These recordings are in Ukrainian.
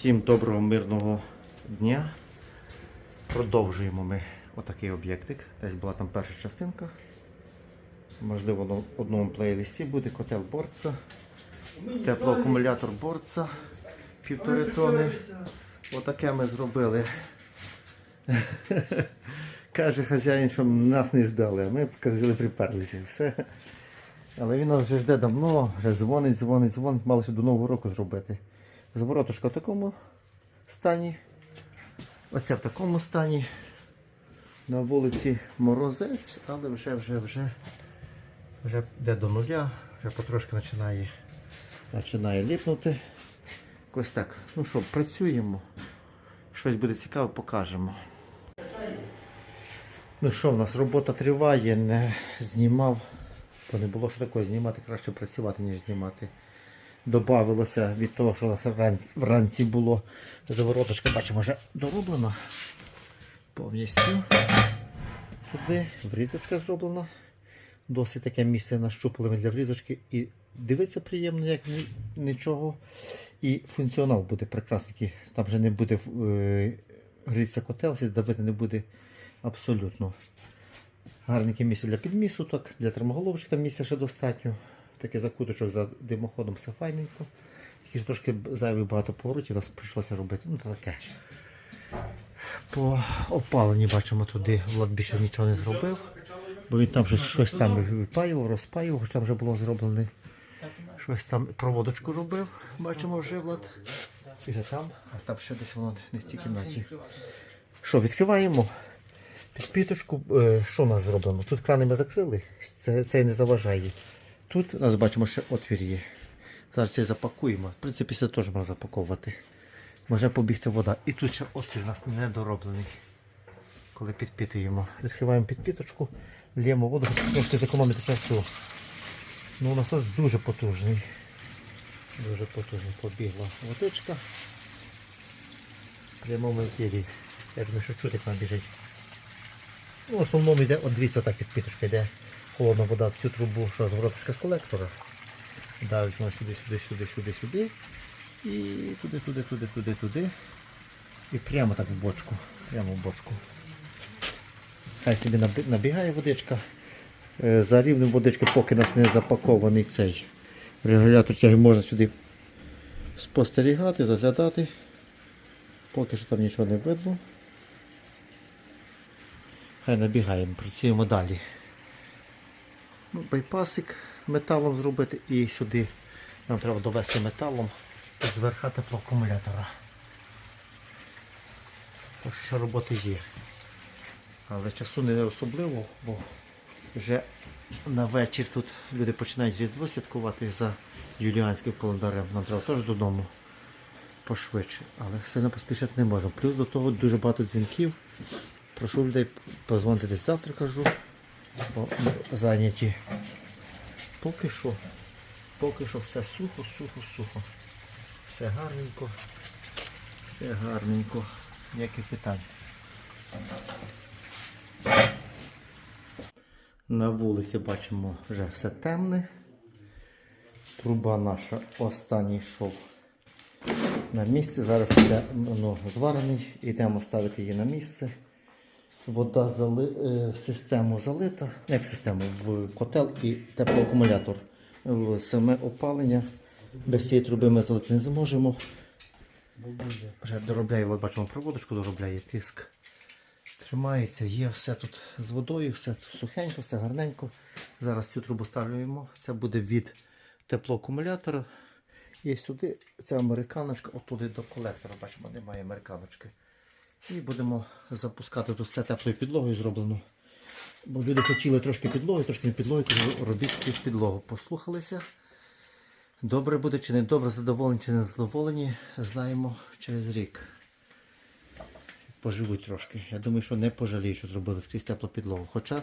Всім доброго мирного дня. Продовжуємо ми отакий об'єктик. Десь була там перша частинка. Можливо, на одному плейлисті буде котел борца, теплоакумулятор борца півтори тони. Отаке ми зробили. Каже хазяїн, що нас не ждали, а ми казали, приперлися. Все. Але він нас вже жде давно, вже дзвонить, дзвонить, дзвонить, мало ще до Нового року зробити. Зворотушка в такому стані. Оця в такому стані. На вулиці морозець, але вже вже вже вже йде до нуля, вже потрошки починає, починає ліпнути. Ось так. Ну що, працюємо. Щось буде цікаве, покажемо. Ну що, в нас робота триває, не знімав, бо не було що такого знімати, краще працювати, ніж знімати. Добавилося від того, що у нас вранці було завороточка, бачимо, вже дороблена повністю. Туди врізочка зроблена. Досить таке місце нащупали ми для врізочки. І дивиться приємно, як нічого. І функціонал буде прекрасний. Там вже не буде е, грітися котел, давити не буде абсолютно. Гарненьке місце для підмісуток, для термоголовочок там місця ще достатньо. Такий закуточок за димоходом все файненько. Тільки ж трошки зайвих багато поворотів нас прийшлося робити. Ну, таке. По опаленні бачимо туди, Влад більше нічого не зробив. Бо він там щось, щось там випаював, розпаював, хоча вже було зроблено. Щось там проводочку робив, бачимо вже Влад. І вже там, а там ще десь воно не в тій кімнаті. Що, відкриваємо підпіточку. Е, Що у нас зроблено? Тут крани ми закрили, це, це не заважає. Тут у нас бачимо ще отвір є. Зараз це запакуємо. В принципі, це теж можна запаковувати. Може побігти вода. І тут ще отвір у нас недороблений. Коли підпітуємо. Відкриваємо підпіточку, лємо воду, трошки зекономити часу. Ну, насос дуже потужний. Дуже потужний. Побігла водичка. В прямому ефірі. Я думаю, що чути, як вона біжить. Ну, в основному йде, от дивіться, так підпіточка йде холодна вода в цю трубу, що звороточка з колектора. Давить вона сюди, сюди, сюди, сюди, сюди. І туди, туди, туди, туди, туди. І прямо так в бочку. Прямо в бочку. Хай собі набігає водичка. Е, За рівнем водички, поки нас не запакований цей регулятор тяги, можна сюди спостерігати, заглядати. Поки що там нічого не видно. Хай набігаємо, працюємо далі. Ну, байпасик металом зробити і сюди нам треба довести металом зверха теплоакумулятора. Так що ще роботи є. Але часу не особливо, бо вже на вечір тут люди починають різдво святкувати за юліанським календарем. Нам треба теж додому пошвидше. Але сильно поспішати не можемо. Плюс до того дуже багато дзвінків. Прошу людей позвонити десь завтра, кажу, зайняті. Поки що, поки що все сухо, сухо, сухо. Все гарненько, все гарненько, ніяких питань. На вулиці бачимо вже все темне. Труба наша останній йшов на місце. Зараз йде ну, зварений, йдемо ставити її на місце. Вода зали... е, в систему залита, як в систему, в котел і теплоакумулятор. Саме опалення. Без цієї труби ми залити не зможемо. Вже доробляє, от бачимо, проводочку доробляє тиск. Тримається, є все тут з водою, все сухенько, все гарненько. Зараз цю трубу ставлюємо. Це буде від теплоакумулятора. І сюди ця американочка, отуди до колектора. Бачимо, немає американочки. І будемо запускати тут все теплою підлогою зроблено. Бо люди хотіли трошки підлоги, трошки не підлоги, тому робіть під підлогу. Послухалися. Добре буде чи не добре, задоволені чи не задоволені, знаємо через рік. Поживуть трошки. Я думаю, що не пожаліють, що зробили скрізь теплу підлогу. Хоча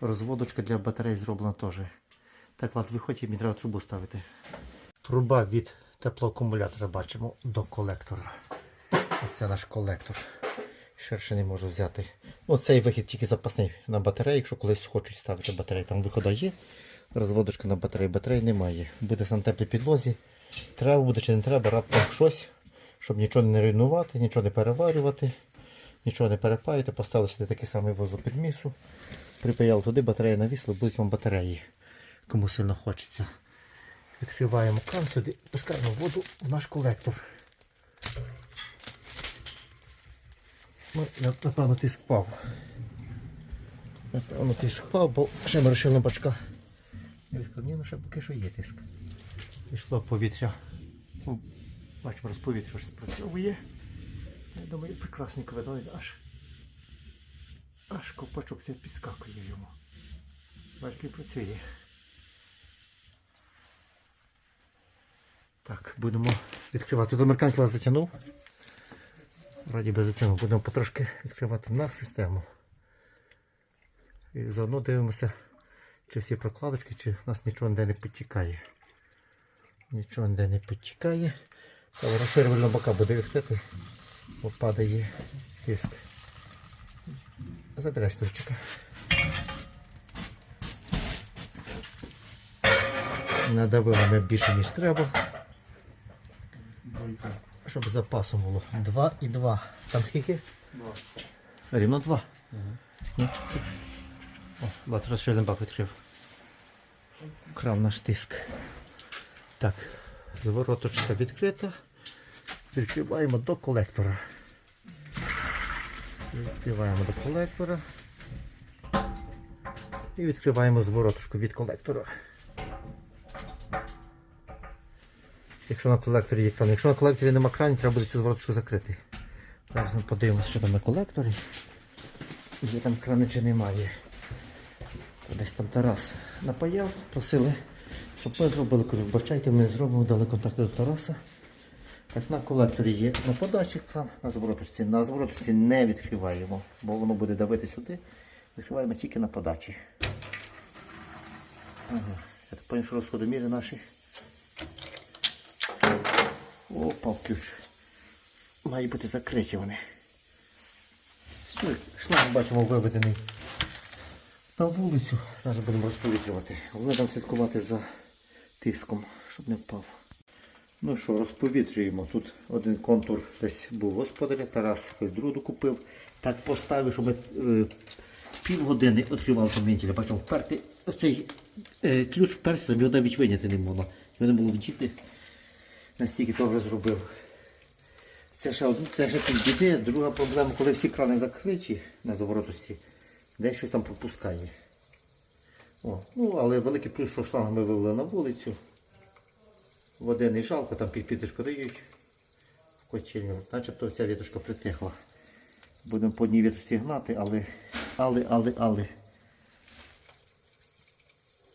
розводочка для батарей зроблена теж. Так, Влад, виходь, мені треба трубу ставити. Труба від теплоакумулятора бачимо до колектора. Це наш колектор. Ширше не можу взяти. Оцей вихід тільки запасний на батареї, якщо колись хочуть ставити батареї. Там вихода є. Розводочка на батареї, батареї немає. Буде сам теплій підлозі. Треба буде чи не треба, раптом щось. щоб нічого не руйнувати, нічого не переварювати, нічого не перепаювати. Поставили сюди такий самий возу під місу. Припаяли туди, батарея навісла, будуть вам батареї, кому сильно хочеться. Відкриваємо кран сюди, пускаємо воду в наш колектор. Ну, напевно, тиск впав. Напевно, тиск впав, бо ще ми вирішили бачка. Ні, ну ще поки що є тиск. Пішло повітря. Ну, Бачимо, розповітря вже спрацьовує. Я думаю, прекрасненько видно, аж аж копачок це підскакує йому. Бачки працює. Так, будемо відкривати. Тут американський затягнув. Раді би затягнув. Будемо потрошки відкривати на систему. І заодно дивимося, чи всі прокладочки, чи нас нічого ніде не підтікає. Нічого ніде не підтікає. Але розширювальна бока буде відкрити, бо падає тиск. Забирай стульчика. Надавили ми більше, ніж треба. Щоб запасом було. Два і два. Там скільки? Два. Рівно два. Чотири. О, бац, розширений бак відкрив. Крав наш тиск. Так, звороточка відкрита. Відкриваємо до колектора. Відкриваємо до колектора. І відкриваємо звороточку від колектора. Якщо на колекторі є кран. Якщо на колекторі нема кранів, треба буде цю звороточку закрити. Зараз ми подивимося, що там на колекторі. Є там крани чи немає. Десь там Тарас напаяв, просили, щоб ми зробили. Кажу, вбачайте, ми зробимо, дали контакти до Тараса. Так на колекторі є на подачі кран, на звороточці. На звороточці не відкриваємо, бо воно буде давити сюди. Відкриваємо тільки на подачі. Ага. Я так поняв, що розходоміри наші. Опа, ключ. Мають бути закриті вони. Шланг бачимо виведений на вулицю. Зараз будемо розповітрювати. Головне там слідкувати за тиском, щоб не впав. Ну що, розповітрюємо. Тут один контур десь був господаря, Тарас якусь купив. Так поставив, щоб е, півгодини відкривав там вентиля. Бачимо, вперти оцей е, ключ вперся, його навіть виняти не можна. Його не було вдіти. Настільки того зробив. Це ще це ще підійде. Друга проблема, коли всі крани закриті на завороточці, десь щось там пропускає. О, ну, але великий плюс, що шланг ми вивели на вулицю. Води не жалко, там підпіточку дають в котельню. Начебто ця віточка притихла. Будемо по одній віточці гнати, але, але, але, але.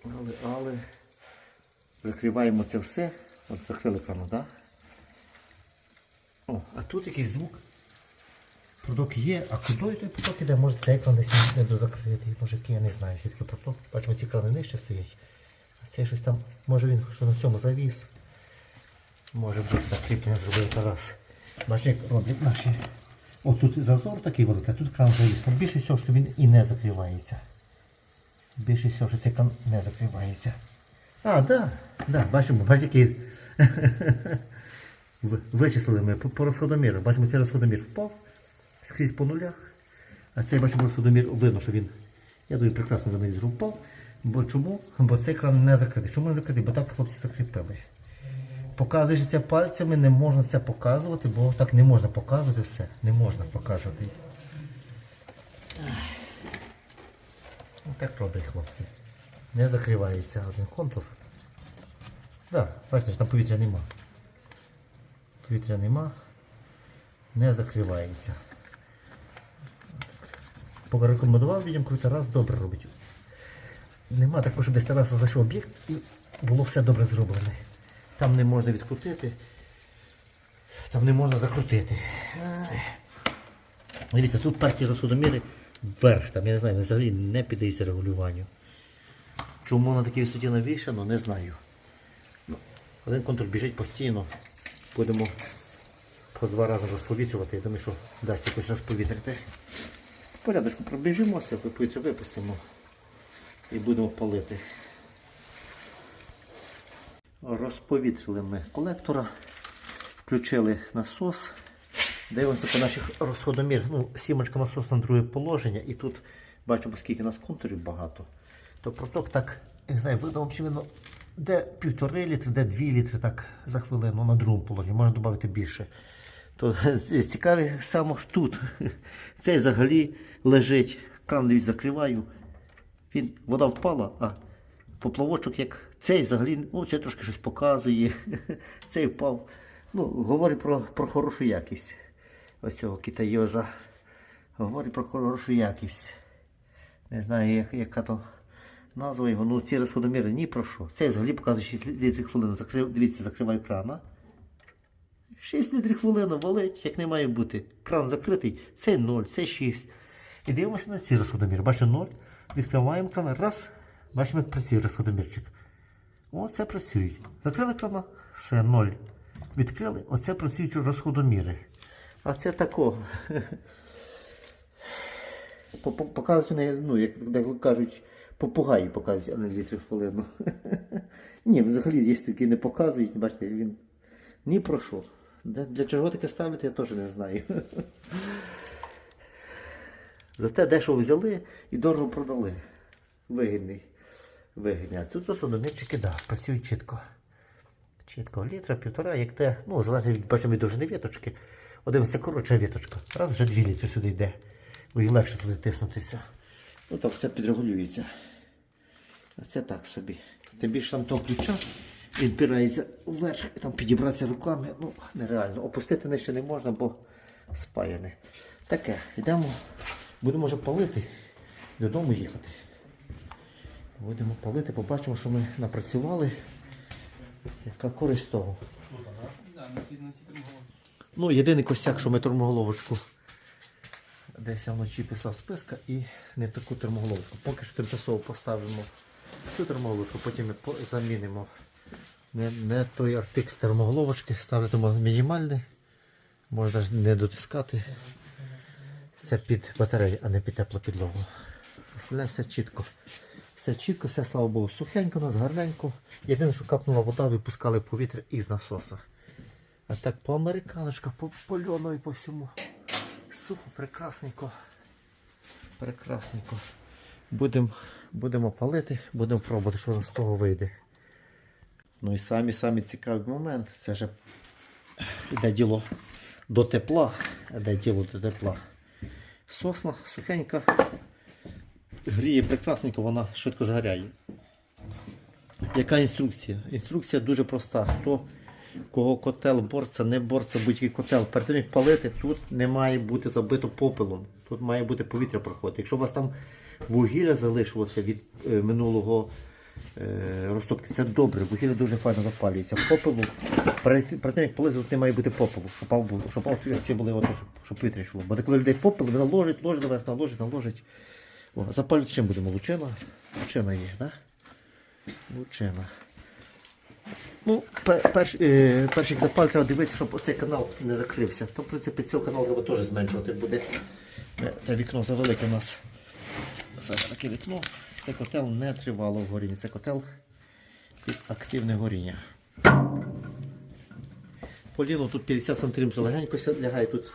Але, але. Закриваємо це все. Закрили крану, так? О, а тут якийсь звук. Продок є, а куди той поток іде? Може цей кран десь не дозакритий, може який, я не знаю, звідки поток. Бачимо, ці крани нижче стоять. А цей щось там, може він що на цьому завіс. Може бути закріплення зробив Тарас. Бачите, як роблять наші. О, тут зазор такий великий, а тут кран завіс. Ну, більше всього, що він і не закривається. Більше всього, що цей кран не закривається. А, да, да, бачимо, бачите, який Вичислили ми по, по розходоміру. Бачимо, цей розходомір впав скрізь по нулях. А цей бачимо розходомір видно, що він, я думаю, прекрасно видно, що впав. Бо чому? Бо цей кран не закритий. Чому не закритий? Бо так хлопці закріпили. Показуючи пальцями, не можна це показувати, бо так не можна показувати все. Не можна показувати. Так роблять хлопці. Не закривається один контур. Так, бачите, там повітря нема. Повітря нема, не закривається. Поки рекомендував людям, коли Тарас добре робить. Нема такого, щоб десь Тараса зайшов об'єкт і було все добре зроблене. Там не можна відкрутити, там не можна закрутити. Дивіться, тут партії розходоміри вверх, там, я не знаю, взагалі не піддається регулюванню. Чому на такій висоті навішано, не знаю. Один контур біжить постійно. Будемо по два рази розповітрювати. Я думаю, що дасть якось розповітрити. Порядочку пробіжимося, повітря випустимо і будемо палити. Розповітрили ми колектора. Включили насос. Дивимося по наших розходомір. Ну, сімочка насос на друге положення. І тут бачимо, скільки у нас контурів багато. То проток так, не знаю, видно, де півтори літри, де дві літри так за хвилину на другому положенні. Можна додати більше. То цікаві саме ж тут. Цей взагалі лежить. Кран закриваю. Він, вода впала, а поплавочок як цей взагалі, ну це трошки щось показує. Цей впав. Ну, говорить про, про хорошу якість оцього китайоза. Говорить про хорошу якість. Не знаю, як, яка то назва його. Ну ці розходоміри ні про що. Цей взагалі показує 6 літрів хвилину. Закрив, дивіться, закриваю крана. 6 літрів хвилину валить, як не має бути. Кран закритий, це 0, це 6. І дивимося на ці розходоміри. Бачите 0. Відкриваємо кран. Раз. Бачимо, як працює розходомірчик. О, це працюють. Закрили крана, все 0. Відкрили, оце працюють розходоміри. А це тако. По- по- Показує, ну, як кажуть, попугаї показують, а не літри в хвилину. Ні, взагалі є такі не показують, бачите, він ні про що. Для, чого таке ставити, я теж не знаю. Зате дешево взяли і дорого продали. Вигідний. Вигідний. А тут домірчики, да, працюють чітко. Чітко, літра, півтора, як те, ну, залежить від бачимо від довжини віточки. Один це коротша віточка. Раз вже дві літри сюди йде. Бо їй легше туди тиснутися. Ну так, це підрегулюється. А це так собі. Тим більше там того ключа відбирається вверх, і там підібратися руками. Ну, нереально. Опустити нижче не можна, бо спаяне. Таке, йдемо, будемо вже палити, додому їхати. Будемо палити, побачимо, що ми напрацювали. Яка користь того. Ну, єдиний косяк, що ми термоголовочку. Десь я вночі писав списка і не таку термоголовочку. Поки що тимчасово поставимо цю термоголовочку, потім ми замінимо. Не, не той артикл термоголовочки, ставитимо мінімальний. Можна ж не дотискати. Це під батарею, а не під теплу підлогу. Остальне все чітко. Все чітко, все, слава Богу, сухенько, у нас гарненько. Єдине, що капнула вода, випускали повітря із насоса. А так по американочках, по, по льону і по всьому. Сухо, прекрасненько. Прекрасненько. Будем, будемо палити, будемо пробувати, що з того вийде. Ну і самі самі цікавий момент. Це вже йде діло до тепла. Йде діло до тепла. Сосна сухенька. Гріє прекрасненько, вона швидко згоряє. Яка інструкція? Інструкція дуже проста. Хто кого котел борця, не борця, будь-який котел. Перед тим як палити, тут не має бути забито попелом. Тут має бути повітря проходити. Якщо у вас там вугілля залишилося від е, минулого е, розтопки, це добре, вугілля дуже файно запалюється. Попелу, перед, перед тим як палити, тут не має бути попелу, щоб, ці були, от, щоб, повітря йшло. Бо коли людей попел, він наложить, ложить, наверх, наложить, наложить. О, запалювати чим будемо? Лучина? Лучина є, так? Да? Лучина. Ну, пер, перш, е, перший запал треба дивитися, щоб оцей канал не закрився. То, в принципі, цього каналу треба теж зменшувати буде. Е, Те вікно завелике у нас. Зараз таке вікно. Це котел не тривало в горінні. Це котел під активне горіння. Поліно тут 50 см легенько лягає, тут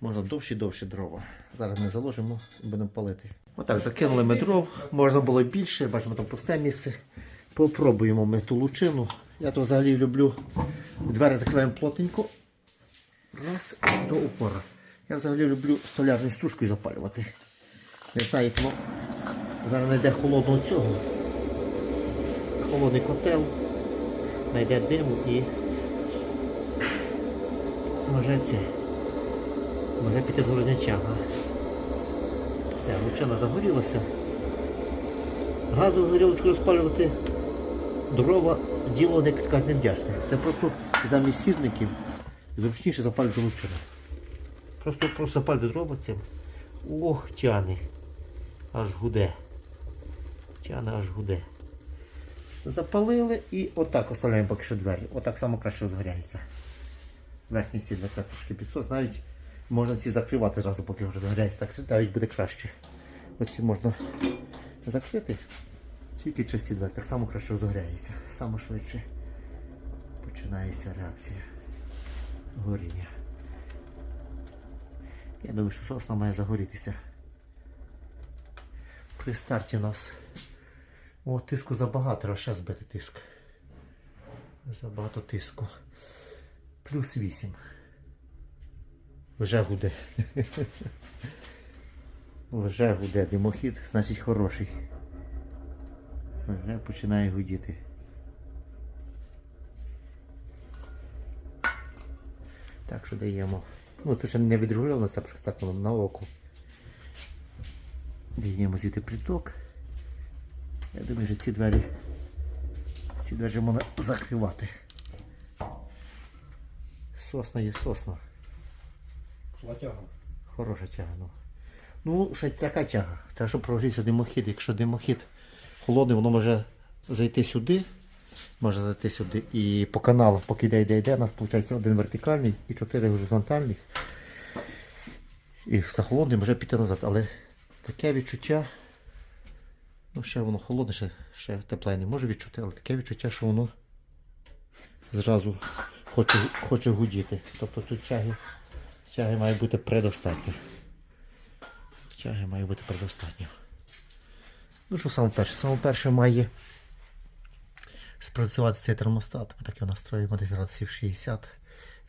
можна довші довші дрова. Зараз ми заложимо і будемо палити. Отак, закинули ми дров, можна було більше, бачимо там пусте місце. Попробуємо ми ту лучину. Я то взагалі люблю. Двері закриваємо плотненько. Раз до упора. Я взагалі люблю столярною стружкою запалювати. Не знаю, як воно зараз знайде холодного цього. Холодний котел. Знайде диму і може це. Може піти з городнячага. Все, лучина загорілася. Газову горілочку розпалювати дрова діло не кажуть, не вдячне. Це просто замість сірників зручніше запалювати лучину. Просто просто запалювати дрова цим. Ох, тяне. Аж гуде. Тяне аж гуде. Запалили і отак оставляємо поки що двері. Отак само краще розгоряється. Верхній стіль це трошки підсос. Навіть можна ці закривати зразу, поки вже загоряється. Так навіть буде краще. Ось можна закрити. Тільки часті двері. Так само краще розгоряється. Саме швидше починається реакція. горіння. Я думаю, що сосна має загорітися. При старті у нас о, тиску забагато, треба ще збити тиск. Забагато тиску. Плюс 8. Вже гуде. Вже гуде димохід, значить хороший. Вже починає гудіти. Так що даємо. Ну, тут ще не відрегульовано, це просто так воно на око. Даємо звідти приток. Я думаю, що ці двері, ці двері можна закривати. Сосна є сосна. Шла тяга. Хороша тяга. Ну, ну ще така тяга. Треба, щоб прогрівся димохід. Якщо димохід холодний, воно може зайти сюди. Може зайти сюди. І по каналу, поки йде, йде, йде, у нас виходить один вертикальний і чотири горизонтальних. І за холодним може піти назад. Але таке відчуття. Ну, ще воно холодне, ще, ще тепле не може відчути, але таке відчуття, що воно зразу хоче, хоче гудіти. Тобто тут тяги, тяги має бути предостатньо. Тяги має бути предостатньо. Ну що саме перше? Саме перше має спрацювати цей термостат. Ми так його настроїмо десь градусів 60.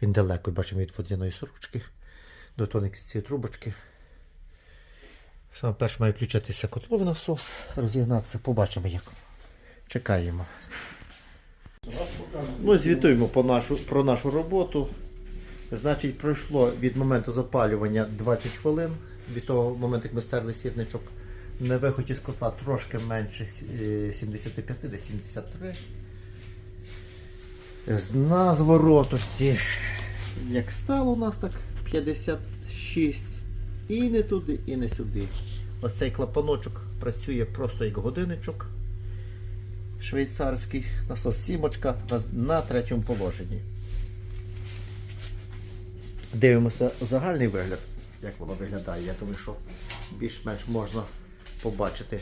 Він далеко, бачимо від водяної сорочки до тоників цієї трубочки. Саме перше має включитися котловий насос, розігнатися, побачимо як. Чекаємо. Ну, звітуємо по нашу, про нашу роботу. Значить, пройшло від моменту запалювання 20 хвилин. Від того моменту, як ми стерли сірничок, на виході з котла трошки менше е, 75, десь 73. З- На зворотості, як стало у нас так 56. І не туди, і не сюди. Ось цей клапаночок працює просто як годинничок. Швейцарський насос сімочка на, на третьому положенні. Дивимося загальний вигляд, як воно виглядає. Я думаю, що більш-менш можна побачити.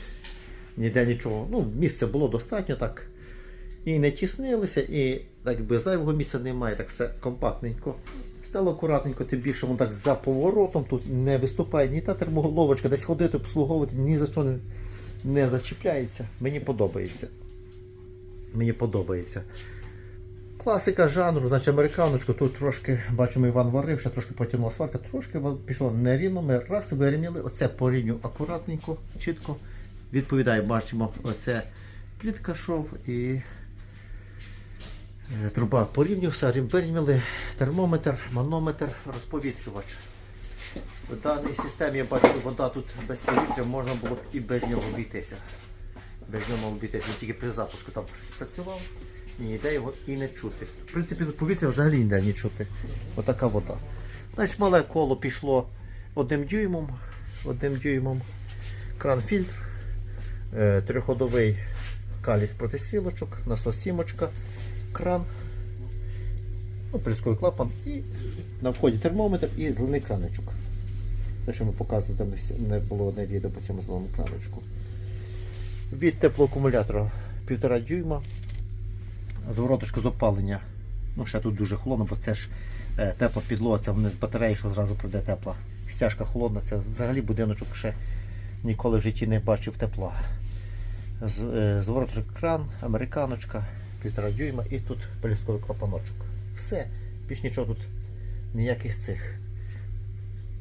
Ніде нічого. Ну, місця було достатньо так. І не тіснилися, і так би зайвого місця немає, так все компактненько. Стало акуратненько, тим більше воно так за поворотом, тут не виступає ні та термоголовочка, десь ходити, обслуговувати, ні за що не, не зачіпляється. Мені подобається. Мені подобається. Класика жанру, значить американочку, тут трошки, бачимо, Іван варив, ще трошки потягнула сварка, трошки пішло нерівно, ми раз вирівняли, оце по рівню акуратненько, чітко. Відповідає, бачимо, оце плітка шов і е, труба по рівню, все вирівняли, термометр, манометр, розповітрювач. В даній системі я бачу, вода тут без повітря можна було б і без нього обійтися. Без нього обійтися. Тільки при запуску там щось працював, і ніде його і не чути. В принципі, повітря взагалі ніде не чути. Отака вода. Значить, мале коло пішло одним дюймом, одним дюймом. Кран фільтр, е, трьохходовий каліс проти стрілочок, насос сімочка, кран, ну, клапан і на вході термометр і зелений краничок. Те, що ми показували, там не- не було одне відео по цьому зеленому краничку. Від теплоакумулятора 1,5 дюйма. Звороточка з опалення. Ну, ще тут дуже холодно, бо це ж е, тепла підлога, це вниз батареї, що зразу пройде тепла. Стяжка холодна, це взагалі будиночок ще ніколи в житті не бачив тепла. З, е, звороточок кран, американочка, 1,5 дюйма і тут полісковий клапаночок. Все, більш нічого тут ніяких цих.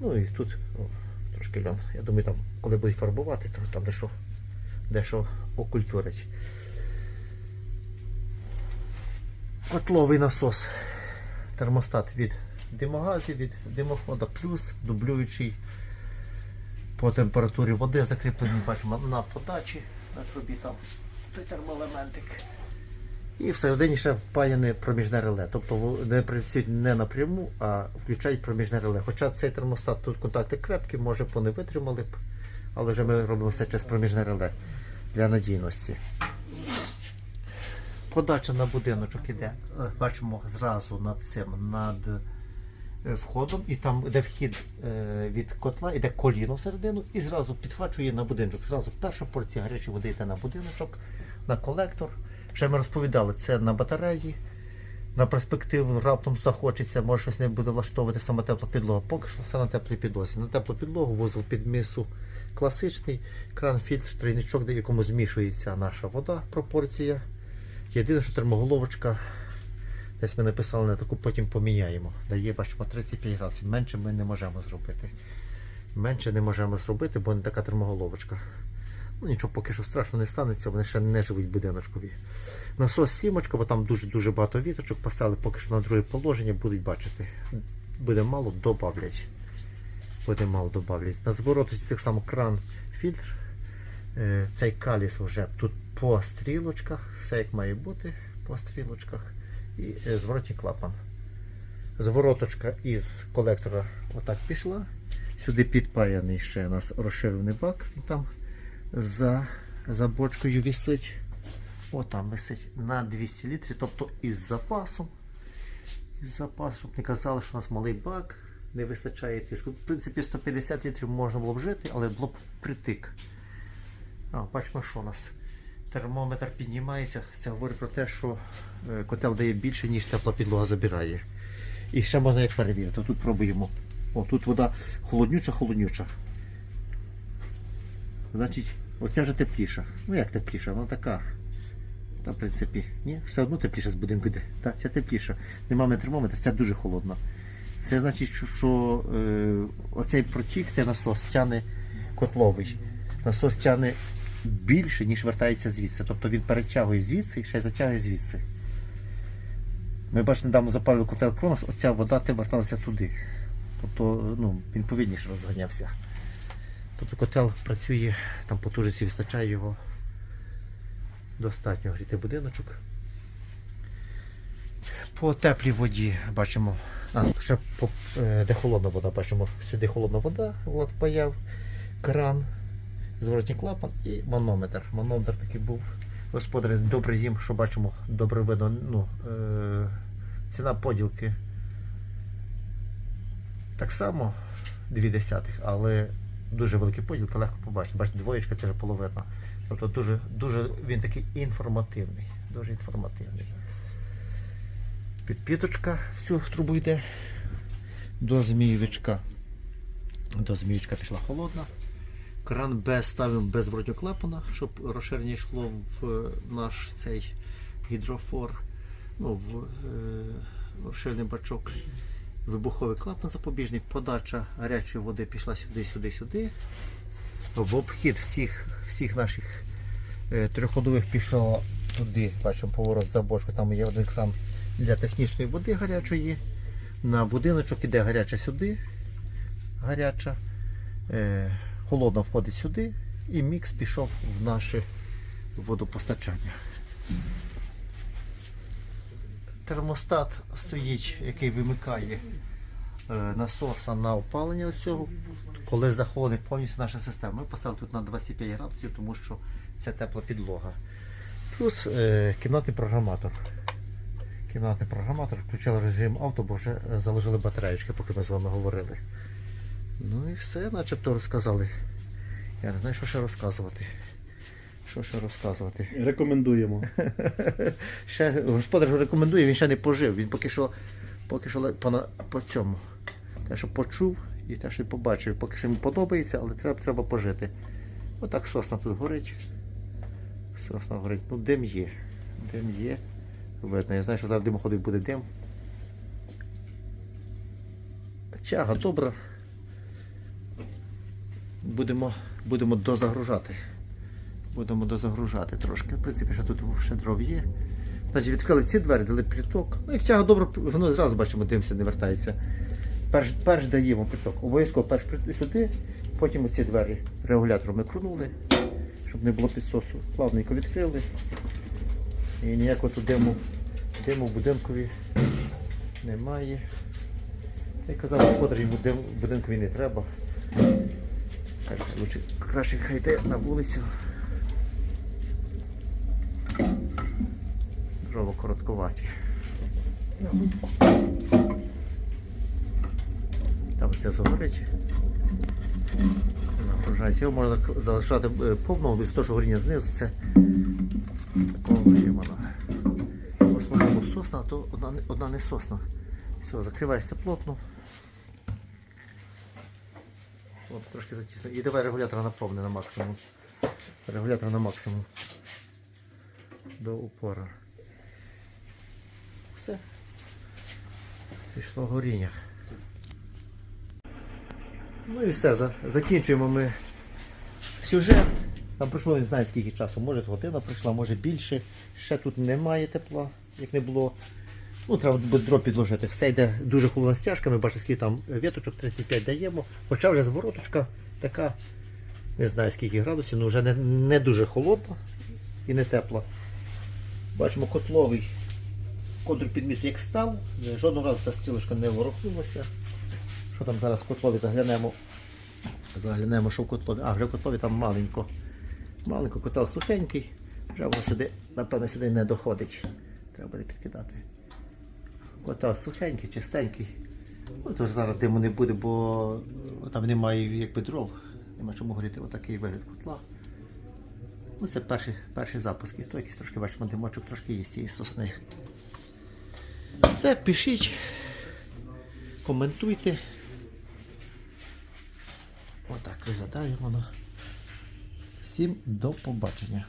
Ну і тут о, трошки льон. Я думаю, там, коли будуть фарбувати, то там дещо, дещо окультурить. Котловий насос. Термостат від димогазів, від димохода, плюс дублюючий по температурі води закріплений, бачимо на подачі на трубі там той термоелементик. І всередині ще впаяне проміжне реле. Тобто вони працюють не напряму, а включають проміжне реле. Хоча цей термостат тут контакти крепкі, може б вони витримали б, але вже ми робимо все через проміжне реле для надійності. Подача на будиночок іде. Е, Бачимо зразу над цим, над е, входом, і там, де вхід е, від котла, іде коліно всередину і зразу підхвачує на будиночок. Зразу перша порція гарячої води йде на будиночок, на колектор. Ще ми розповідали, це на батареї. на перспективу раптом захочеться, може щось не буде влаштовувати саме тепла підлога. Поки що все на теплій підлозі. На теплу підлогу вузол під місу класичний, кран фільтр, тройничок, де якому змішується наша вода, пропорція. Єдине, що термоголовочка, десь ми написали на таку, потім поміняємо. Дає, бачимо, 35 градусів. Менше ми не можемо зробити. Менше не можемо зробити, бо не така термоголовочка. Ну, нічого поки що страшно не станеться, вони ще не живуть будиночкові. Насос сімочка, бо там дуже-дуже багато віточок поставили, поки що на друге положення будуть бачити. Буде мало, добавлять. Буде мало добавлять. На зворотці так само кран, фільтр. Е, Цей каліс вже тут по стрілочках, все як має бути, по стрілочках. І е, зворотній клапан. Звороточка із колектора отак пішла. Сюди підпаяний ще у нас розширений бак. Він там за, за бочкою висить. О, там висить на 200 літрів, тобто із запасом. Із запасом, щоб не казали, що у нас малий бак, не вистачає тиску. В принципі, 150 літрів можна було б жити, але було б притик. А, бачимо, що у нас. Термометр піднімається. Це говорить про те, що е, котел дає більше, ніж тепла підлога забирає. І ще можна як перевірити. Тут пробуємо. О, тут вода холоднюча, холоднюча. Значить, оця вже тепліша. Ну як тепліша? Вона така. Та, в принципі, ні, все одно тепліше з будинку йде. Так, ця тепліша. Немає термометра, це дуже холодно. Це значить, що, що е, оцей протік, це насос тяне котловий. Насос тяне більше, ніж вертається звідси. Тобто він перетягує звідси і ще й затягує звідси. Ми бачите, недавно запалили котел Кронос, оця вода верталася туди. Тобто ну, він повільніше розганявся. Тобто котел працює, там потужності вистачає його. Достатньо гріти будиночок. По теплій воді бачимо, а, ще по, е, де холодна вода, бачимо, сюди холодна вода, Влад паяв, кран, зворотній клапан і манометр. Манометр такий був. Господар добре їм, що бачимо, добре видно. Ну, е, ціна поділки так само 2 десятих, але дуже великий поділки, легко побачити. Бачите, двоєчка це вже половина. Тобто дуже, дуже він такий інформативний. Дуже інформативний. Підпіточка в цю трубу йде. До змієвичка. До змієвичка пішла холодна. Кран без ставимо без зворотнього клапана, щоб розширення йшло в е, наш цей гідрофор. Ну, в е, розширений бачок. Вибуховий клапан запобіжний, подача гарячої води пішла сюди, сюди, сюди. В обхід всіх, всіх наших е, трьохходових пішло туди, бачимо поворот за бочку, там є один кран для технічної води гарячої. На будиночок іде гаряча сюди, гаряча, е, холодна входить сюди, і мікс пішов в наше водопостачання. Термостат стоїть, який вимикає е, насоса на опалення цього, коли захолоне повністю наша система. Ми поставили тут на 25 градусів, тому що це тепла підлога. Плюс е, кімнатний програматор. Кімнатний програматор включили режим авто, бо вже е, заложили батареєчки, поки ми з вами говорили. Ну і все, начебто розказали. Я не знаю, що ще розказувати. Що ще розказувати? Рекомендуємо. Ще господар рекомендує, він ще не пожив. Він поки що, поки що по, на- по цьому. Те, що почув і те, що побачив, поки що йому подобається, але треба, треба пожити. Отак сосна тут горить. Сосна горить. Ну, дим є. Дим є. Видно. Я знаю, що зараз димоходить буде дим. Чага добра. Будемо, будемо дозагружати. Будемо дозагружати трошки. В принципі, ще тут ще дров є. Значить, відкрили ці двері, дали приток. Ну, як тяга добре, воно зразу бачимо, димся не вертається. Перш, перш даємо приток. Обов'язково перш сюди, потім оці двері регулятором ми крунули, щоб не було підсосу. Плавненько відкрили. І ніякого тут диму, диму в будинкові немає. Як казав господар, йому дим будинкові не треба. Так, лучше, краще хай йде на вулицю. Дрова коротковаті. Там все загорить. Нагружається. Його можна залишати е, повного, без того, що горіння знизу це такого воно. В основному сосна, а то одна, одна не сосна. Все, закриваєшся плотно. От, трошки затісно. І давай регулятор наповни на максимум. Регулятор на максимум. До упора. Все. Пішло горіння. Ну і все, закінчуємо ми сюжет. Там пройшло не знаю скільки часу, може з година пройшла, може більше. Ще тут немає тепла, як не було. Ну, треба буде дроб підложити. Все йде дуже холодна стяжка, ми бачимо, скільки там віточок 35 даємо. Хоча вже звороточка така, не знаю скільки градусів, але вже не, не дуже холодна і не тепла. Бачимо котловий контур підмісу як став, жодного разу та стрілочка не ворухнулася. Що там зараз в котлові заглянемо. Заглянемо, що в котлові. А, вже в котлові там маленько. Маленько котел сухенький. Вже воно сюди, напевно, сюди не доходить. Треба буде підкидати. Котел сухенький, чистенький. То зараз диму не буде, бо там немає якби дров. Нема чому горіти. Отакий вигляд котла. Ну, це перший, перший запуск. І то якийсь трошки бачимо, димочок трошки є з цієї сосни. Все, пишіть, коментуйте. Отак виглядає воно. Всім до побачення.